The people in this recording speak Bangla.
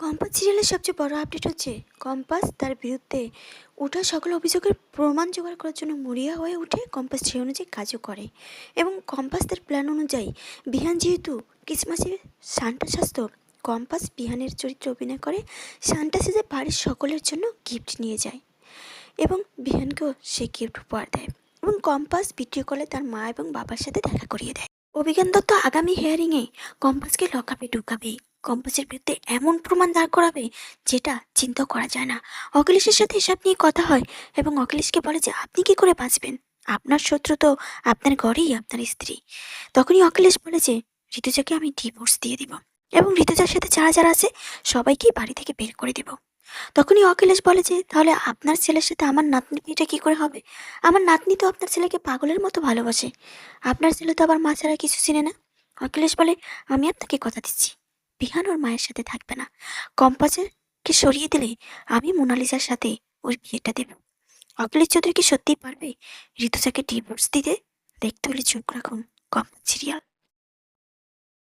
কম্পাস সিরিয়ালের সবচেয়ে বড় আপডেট হচ্ছে, কম্পাস তার বিরুদ্ধে ওঠা সকল অভিযোগের প্রমাণ জোগাড় করার জন্য মরিয়া হয়ে উঠে কম্পাস সেই অনুযায়ী কাজও করে। এবং কম্পাস তার প্ল্যান অনুযায়ী বিহান যেহেতু ক্রিসমাসে সান্টা স্বাস্থ্য কম্পাস বিহানের চরিত্রে অভিনয় করে সান্টা সেজে বাড়ির সকলের জন্য গিফট নিয়ে যায় এবং বিহানকেও সে গিফট উপহার দেয় এবং কম্পাস ভিডিও কলে তার মা এবং বাবার সাথে দেখা করিয়ে দেয়। অভিজ্ঞান দত্ত আগামী হেয়ারিংয়ে কম্পাসকে লকআপে ঢুকাবে। কম্পাসের বিরুদ্ধে এমন প্রমাণ দাঁড় করাবে যেটা চিন্তা করা যায় না। অখিলেশের সাথে এসব নিয়ে কথা হয় এবং অখিলেশকে বলে যে, আপনি কি করে বাঁচবেন? আপনার শত্রু তো আপনার ঘরেই আপনার স্ত্রী। তখনই অখিলেশ বলে যে, ঋতুজাকে আমি ডিভোর্স দিয়ে দিব এবং ঋতুজার সাথে যারা যারা আছে সবাইকেই বাড়ি থেকে বের করে দেব। তখনই অখিলেশ বলে যে, তাহলে আপনার ছেলের সাথে আমার নাতনি বিয়েটা কী করে হবে? আমার নাতনি তো আপনার ছেলেকে পাগলের মতো ভালোবাসে। আপনার ছেলে তো আবার মা ছাড়া কিছু চিনে না? অখিলেশ বলে, আমি আপনাকে কথা দিচ্ছি। বিহান ওর মায়ের সাথে থাকবে না। কম্পাসকে সরিয়ে দিলে আমি মোনালিসার সাথে ওর বিয়েটা দেব। অখিলেশ চৌধুরী কি সত্যিই পারবে? ঋতুজাকে ডিভোর্স দিতে? দেখতে হলে চোখ রাখুন। Compass serial